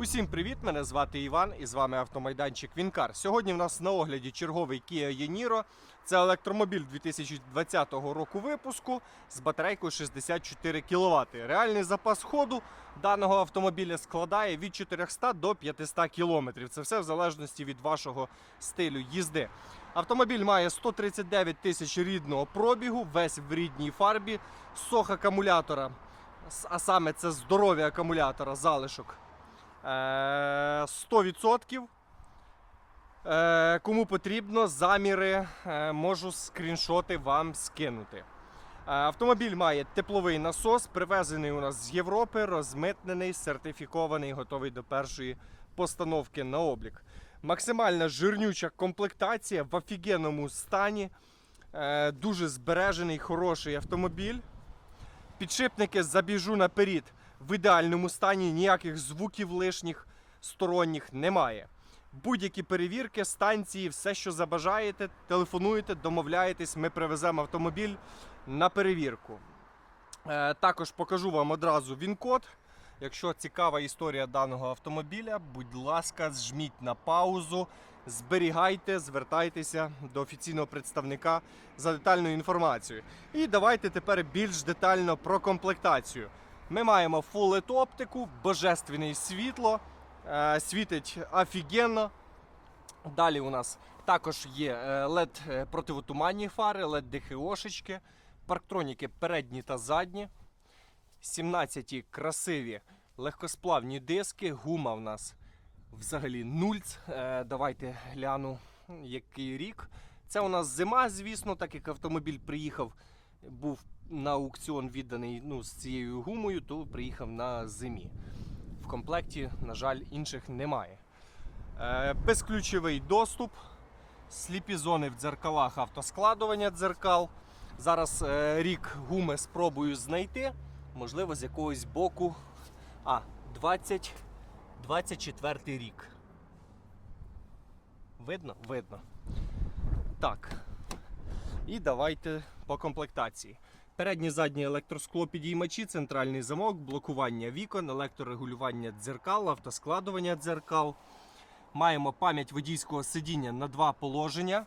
Усім привіт! Мене звати Іван і з вами автомайданчик Вінкар. Сьогодні в нас на огляді черговий Kia Yeniro. Це електромобіль 2020 року випуску з батарейкою 64 кВт. Реальний запас ходу даного автомобіля складає від 400 до 500 км. Це все в залежності від вашого стилю їзди. Автомобіль має 139 тисяч рідного пробігу, весь в рідній фарбі, сох акумулятора, а саме це здоров'я акумулятора, залишок. Е, 100%. Е, Кому потрібно, заміри е, можу скріншоти вам скинути. Е, Автомобіль має тепловий насос, привезений у нас з Європи, розмитнений, сертифікований, готовий до першої постановки на облік. Максимальна жирнюча комплектація в офігенному стані. Е, Дуже збережений, хороший автомобіль. Підшипники забіжу наперед в ідеальному стані, ніяких звуків лишніх сторонніх немає. Будь-які перевірки, станції, все, що забажаєте, телефонуєте, домовляєтесь, ми привеземо автомобіль на перевірку. Е, також покажу вам одразу він-код. Якщо цікава історія даного автомобіля, будь ласка, зжміть на паузу, зберігайте, звертайтеся до офіційного представника за детальною інформацією. І давайте тепер більш детально про комплектацію. Ми маємо LED оптику, божественне світло, е, світить офігенно. Далі у нас також є е, LED противотуманні фари, LED ДХОшечки, парктроніки передні та задні. 17 красиві легкосплавні диски. Гума в нас взагалі нульц. Е, давайте гляну, який рік. Це у нас зима, звісно, так як автомобіль приїхав, був на аукціон відданий ну, з цією гумою, то приїхав на зимі. В комплекті, на жаль, інших немає. Е, безключовий доступ, сліпі зони в дзеркалах автоскладування дзеркал. Зараз е, рік гуми спробую знайти. Можливо, з якогось боку. А, 20, 24 рік. Видно? Видно. Так. І давайте по комплектації. Переднє заднє електроскло підіймачі, центральний замок, блокування вікон, електрорегулювання дзеркал, автоскладування дзеркал. Маємо пам'ять водійського сидіння на два положення.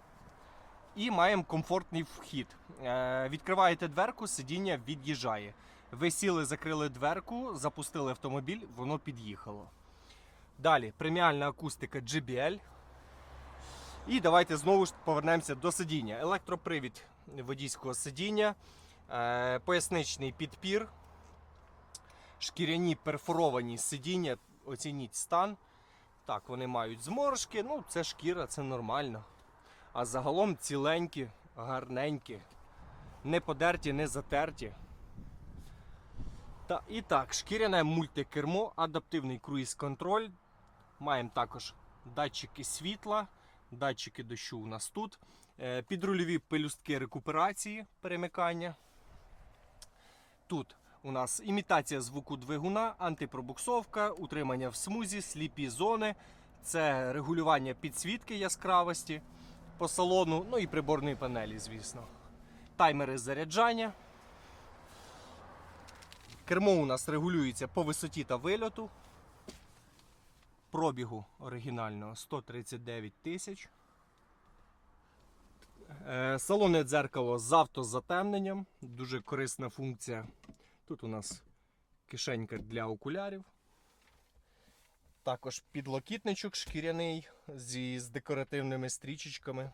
І маємо комфортний вхід. Е, відкриваєте дверку, сидіння від'їжджає. Ви сіли, закрили дверку, запустили автомобіль, воно під'їхало. Далі преміальна акустика JBL. І давайте знову ж повернемося до сидіння. Електропривід водійського сидіння, е, поясничний підпір, шкіряні перфоровані сидіння. Оцініть стан. Так, вони мають зморшки, ну це шкіра, це нормально. А загалом ціленькі, гарненькі, не подерті, не затерті. Та, і так, шкіряне мультикермо, адаптивний круїз-контроль. Маємо також датчики світла, датчики дощу у нас тут. Е, Підрульові пелюстки рекуперації перемикання. Тут у нас імітація звуку двигуна, антипробуксовка, утримання в смузі, сліпі зони. Це регулювання підсвітки яскравості по салону, ну і приборної панелі, звісно. Таймери заряджання. Кермо у нас регулюється по висоті та вильоту. Пробігу оригінального 139 тисяч. Е, Салонне дзеркало з автозатемненням. Дуже корисна функція. Тут у нас кишенька для окулярів. Також підлокітничок шкіряний зі, з декоративними стрічечками.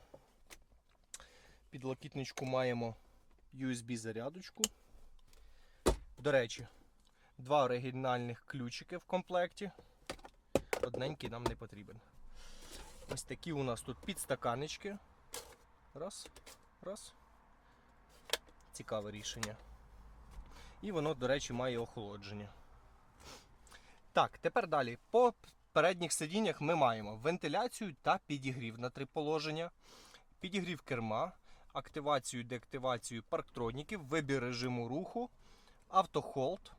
Підлокітничку маємо USB-зарядочку. До речі, два оригінальних ключики в комплекті. Одненький нам не потрібен. Ось такі у нас тут підстаканечки. Раз, раз. Цікаве рішення. І воно, до речі, має охолодження. Так, тепер далі. По передніх сидіннях ми маємо вентиляцію та підігрів на три положення, підігрів керма, активацію, деактивацію парктроніків, вибір режиму руху, автохолд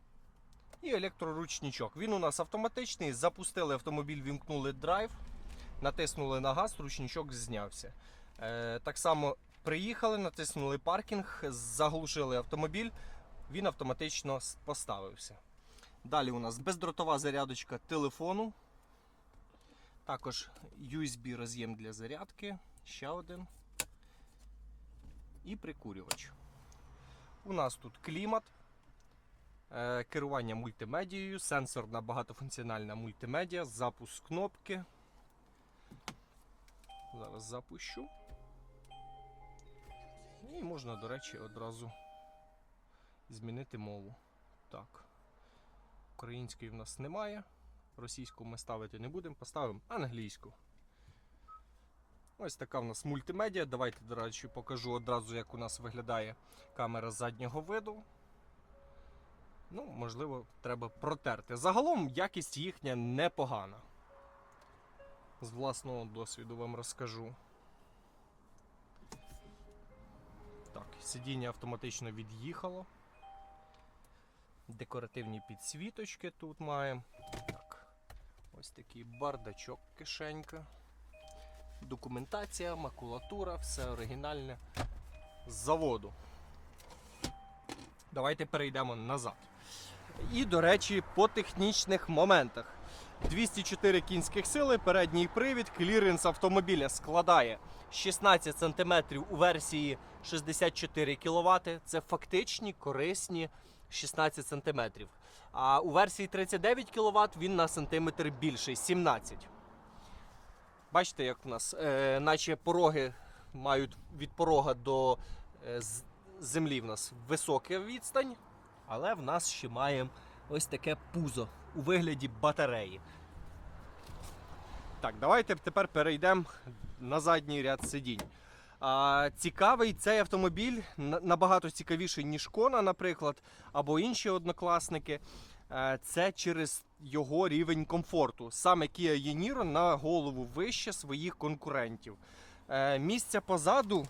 і електроручничок. Він у нас автоматичний. Запустили автомобіль, вімкнули драйв, натиснули на газ, ручничок знявся. Е, так само приїхали, натиснули паркінг, заглушили автомобіль, він автоматично поставився. Далі у нас бездротова зарядочка телефону. Також USB роз'єм для зарядки, ще один. І прикурювач. У нас тут клімат, керування мультимедією, сенсорна багатофункціональна мультимедіа, запуск кнопки. Зараз запущу. І можна, до речі, одразу змінити мову. Так. Української в нас немає. Російську ми ставити не будемо, поставимо англійську. Ось така в нас мультимедіа. Давайте, до речі, покажу одразу, як у нас виглядає камера заднього виду. Ну, можливо, треба протерти. Загалом якість їхня непогана. З власного досвіду вам розкажу. Так, сидіння автоматично від'їхало. Декоративні підсвіточки тут маємо. Так, ось такий бардачок, кишенька. Документація, макулатура, все оригінальне з заводу. Давайте перейдемо назад. І, до речі, по технічних моментах. 204 кінських сили, передній привід, кліренс автомобіля складає 16 см у версії 64 кВт. Це фактичні корисні 16 см. А у версії 39 кВт він на сантиметр більший 17 Бачите, як у нас, е, наче пороги мають від порога до е, землі в нас висока відстань, але в нас ще маємо ось таке пузо у вигляді батареї. Так, давайте тепер перейдемо на задній ряд сидінь. А, цікавий цей автомобіль набагато цікавіший, ніж Кона, наприклад, або інші однокласники. Е, Це через його рівень комфорту. Саме Kia Yeniro на голову вище своїх конкурентів. Е, Місця позаду,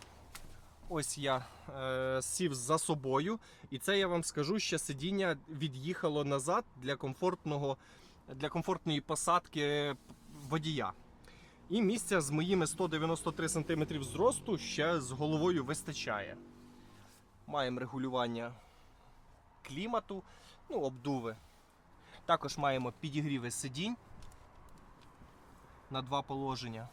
ось я е, сів за собою, і це я вам скажу, що сидіння від'їхало назад для комфортного, для комфортної посадки водія. І місця з моїми 193 см зросту ще з головою вистачає. Маємо регулювання клімату, ну, обдуви. Також маємо підігріви сидінь на два положення.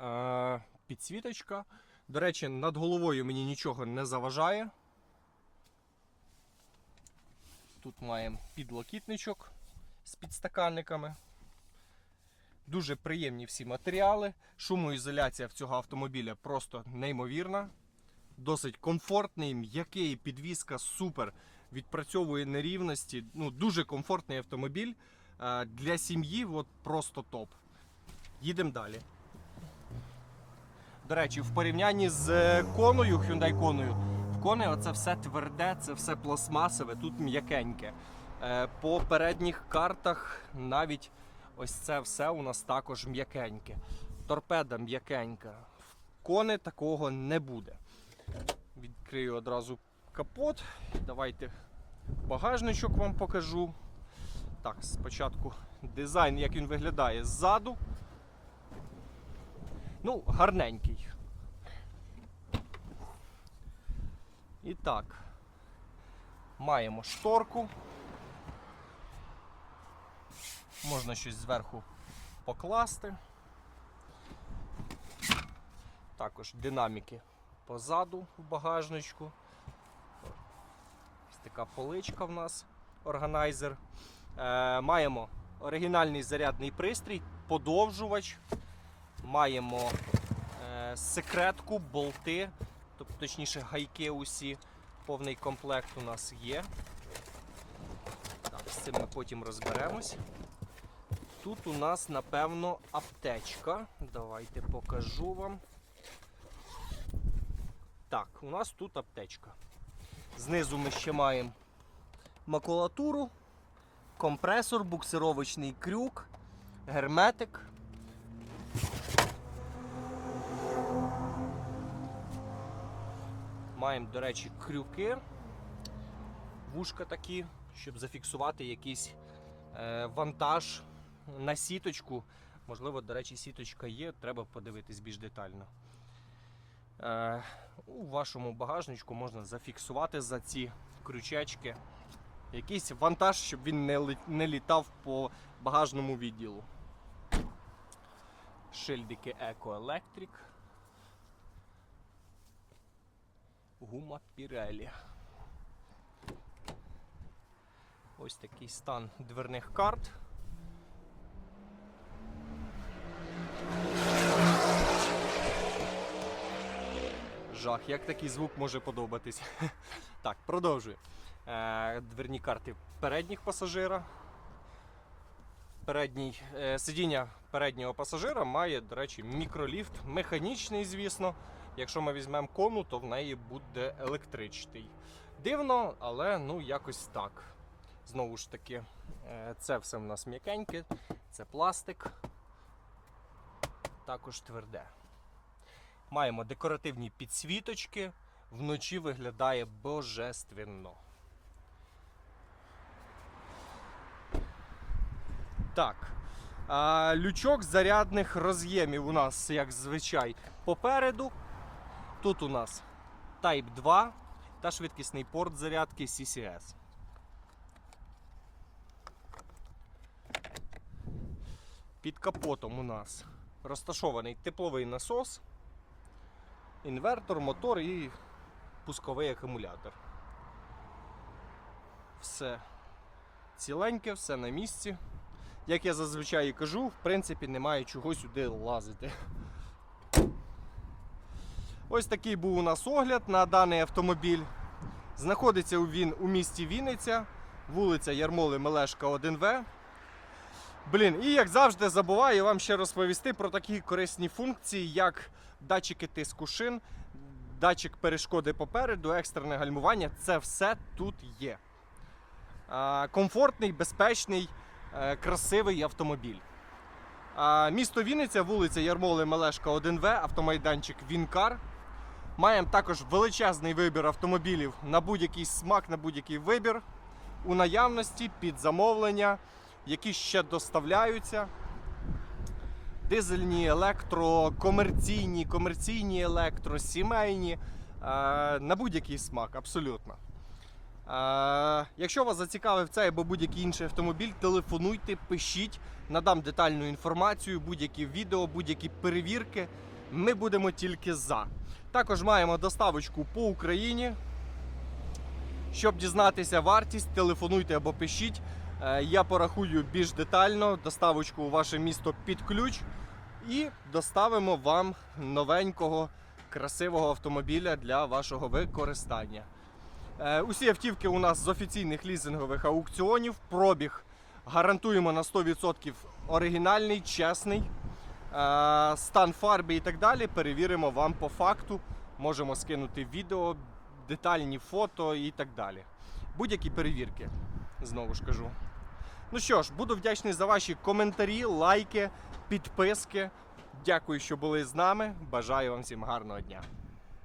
Е, підсвіточка. До речі, над головою мені нічого не заважає. Тут маємо підлокітничок з підстаканниками. Дуже приємні всі матеріали. Шумоізоляція в цього автомобіля просто неймовірна. Досить комфортний, м'який, підвізка супер. Відпрацьовує нерівності. Ну, дуже комфортний автомобіль. Е, Для сім'ї от просто топ. Їдемо далі. До речі, в порівнянні з е, коною, Hyundai коною, в кони оце все тверде, це все пластмасове, тут м'якеньке. Е, По передніх картах навіть ось це все у нас також м'якеньке. Торпеда м'якенька. В кони такого не буде. Відкрию одразу капот. Давайте багажничок вам покажу. Так, спочатку дизайн, як він виглядає ззаду. Ну, гарненький. І так, маємо шторку. Можна щось зверху покласти. Також динаміки позаду в багажничку. Ось така поличка в нас, органайзер. Е, маємо оригінальний зарядний пристрій, подовжувач. Маємо е, секретку, болти, тобто, точніше гайки усі. Повний комплект у нас є. Так, з цим ми потім розберемось. Тут у нас, напевно, аптечка. Давайте покажу вам. Так, у нас тут аптечка. Знизу ми ще маємо макулатуру, компресор, буксировочний крюк, герметик. Маємо, до речі, крюки, вушка такі, щоб зафіксувати якийсь е, вантаж на сіточку. Можливо, до речі, сіточка є, треба подивитись більш детально. Е, у вашому багажничку можна зафіксувати за ці крючечки якийсь вантаж, щоб він не, літав по багажному відділу. Шильдики Eco Electric. Гума Pirelli. Ось такий стан дверних карт. Жах, як такий звук може подобатись. Так, продовжую. Е, Дверні карти передніх пасажира. Передній, е, сидіння переднього пасажира має, до речі, мікроліфт, механічний, звісно. Якщо ми візьмемо кону, то в неї буде електричний. Дивно, але ну якось так. Знову ж таки, е, це все в нас м'якеньке, це пластик, також тверде. Маємо декоративні підсвіточки, вночі виглядає божественно. Так. Лючок зарядних роз'ємів у нас, як звичай, попереду. Тут у нас Type 2 та швидкісний порт зарядки CCS. Під капотом у нас розташований тепловий насос, інвертор, мотор і пусковий акумулятор. Все ціленьке, все на місці. Як я зазвичай і кажу, в принципі, немає чого сюди лазити. Ось такий був у нас огляд на даний автомобіль. Знаходиться він у місті Вінниця, вулиця Ярмоли Мелешка 1В. Блін, і як завжди, забуваю вам ще розповісти про такі корисні функції, як датчики тиску шин, датчик перешкоди попереду, екстрене гальмування. Це все тут є. Комфортний, безпечний, е, красивий автомобіль. Місто Вінниця, вулиця Ярмоли Мелешка 1В, автомайданчик Вінкар. Маємо також величезний вибір автомобілів на будь-який смак, на будь-який вибір у наявності під замовлення, які ще доставляються. Дизельні, електро, комерційні, комерційні електро, сімейні. е, На будь-який смак, абсолютно. Е, Якщо вас зацікавив цей або будь-який інший автомобіль, телефонуйте, пишіть, надам детальну інформацію, будь-які відео, будь-які перевірки. Ми будемо тільки за. Також маємо доставочку по Україні. Щоб дізнатися вартість, телефонуйте або пишіть. Е, Я порахую більш детально доставочку у ваше місто під ключ і доставимо вам новенького красивого автомобіля для вашого використання. Е, Усі автівки у нас з офіційних лізингових аукціонів. Пробіг гарантуємо на 100% оригінальний, чесний. Е, Стан фарби і так далі перевіримо вам по факту. Можемо скинути відео, детальні фото і так далі. Будь-які перевірки, знову ж кажу. Ну що ж, буду вдячний за ваші коментарі, лайки, підписки. Дякую, що були з нами. Бажаю вам всім гарного дня.